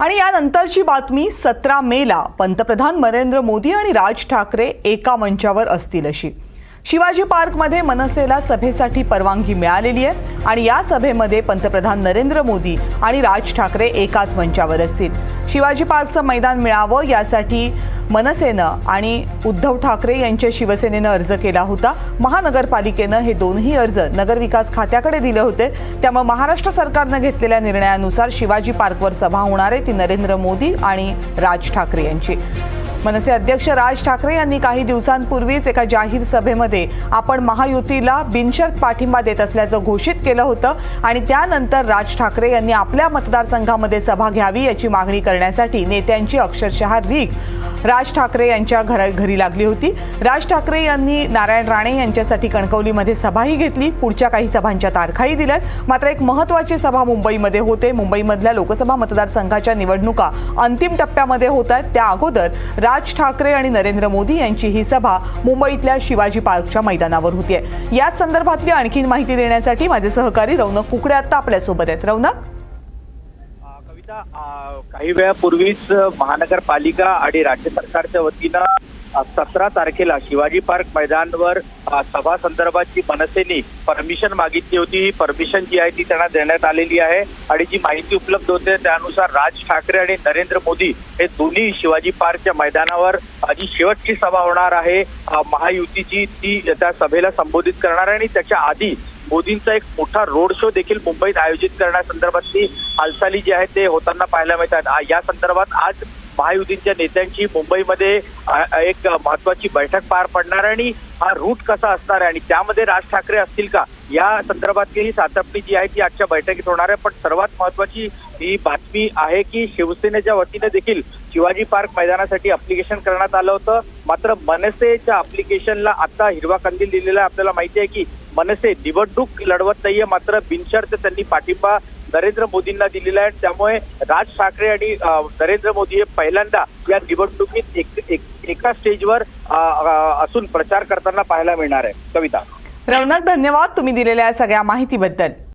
आणि यानंतरची बातमी सतरा मेला. पंतप्रधान नरेंद्र मोदी आणि राज ठाकरे एका मंचावर असतील अशी. शिवाजी पार्कमध्ये मनसेला सभेसाठी परवानगी मिळालेली आहे आणि या सभेमध्ये पंतप्रधान नरेंद्र मोदी आणि राज ठाकरे एकाच मंचावर असतील. शिवाजी पार्कचं मैदान मिळावं यासाठी मनसेनं आणि उद्धव ठाकरे यांच्या शिवसेनेनं अर्ज केला होता. महानगरपालिकेनं हे दोन्ही अर्ज नगरविकास खात्याकडे दिले होते. त्यामुळे महाराष्ट्र सरकारनं घेतलेल्या निर्णयानुसार शिवाजी पार्कवर सभा होणार आहे. ती नरेंद्र मोदी आणि राज ठाकरे यांची. मनसे अध्यक्ष राज ठाकरे यांनी काही दिवसांपूर्वीच एका जाहीर सभेमध्ये आपण महायुतीला बिनशर्त पाठिंबा देत असल्याचं घोषित केलं होतं आणि त्यानंतर राज ठाकरे यांनी आपल्या मतदारसंघामध्ये सभा घ्यावी याची मागणी करण्यासाठी नेत्यांची अक्षरशः रीक राज ठाकरे यांच्या घरा घरी लागली होती. राज ठाकरे यांनी नारायण राणे यांच्यासाठी कणकवलीमध्ये सभाही घेतली. पुढच्या काही सभांच्या तारखाही दिल्यात. मात्र एक महत्त्वाची सभा मुंबईमध्ये होते. मुंबईमधल्या लोकसभा मतदारसंघाच्या निवडणुका अंतिम टप्प्यामध्ये होत आहेत. त्या अगोदर राज राज ठाकरे आणि नरेंद्र मोदी यांची ही सभा मुंबईतल्या शिवाजी पार्कच्या मैदानावर होतीये. याच संदर्भातली आणखीन माहिती देण्यासाठी माझे सहकारी रौनक कुकडे आता आपल्यासोबत आहेत. रौनक? कविता काही वेळापूर्वीच महानगरपालिका आणि राज्य सरकारच्या वतीनं सतरा तारखेला शिवाजी पार्क मैदानवर सभा संदर्भाची मनसेनी परमिशन मागितली होती. ही परमिशन जी आहे ती त्यांना देण्यात आलेली आहे. आणि जी माहिती उपलब्ध होते त्यानुसार राज ठाकरे आणि नरेंद्र मोदी हे दोन्ही शिवाजी पार्कच्या मैदानावर जी शेवटची सभा होणार आहे महायुतीची ती त्या सभेला संबोधित करणार आहे. आणि त्याच्या आधी मोदींचा एक मोठा रोड शो देखील मुंबईत आयोजित करण्यासंदर्भातली हालचाली जी आहेत ते होताना पाहायला मिळतात. या संदर्भात आज महायुतीच्या नेत्यांची मुंबईमध्ये एक महत्वाची बैठक पार पडणार आहे आणि हा रूट कसा असणार आहे आणि त्यामध्ये राज ठाकरे असतील का? या संदर्भातली ही सातपणी जी आहे ती आजच्या बैठकीत होणार आहे. पण सर्वात महत्वाची ही बातमी आहे की शिवसेनेच्या वतीने देखील शिवाजी पार्क मैदानासाठी अप्लिकेशन करण्यात आलं होतं. मात्र मनसेच्या अप्लिकेशनला आता हिरवा कंदील दिलेला आहे. आपल्याला माहिती आहे की मनसे निवडणूक लढवत नाहीये. मात्र बिनशर्त त्यांनी पाठिंबा नरेंद्र मोदींना दिलेला आहे. त्यामुळे राज ठाकरे आणि नरेंद्र मोदी हे पहिल्यांदा या निवडणुकीत एक, एक, एका स्टेजवर असून प्रचार करताना पाहायला मिळणार आहे. कविता. रौनक धन्यवाद तुम्ही दिलेल्या सगळ्या माहितीबद्दल.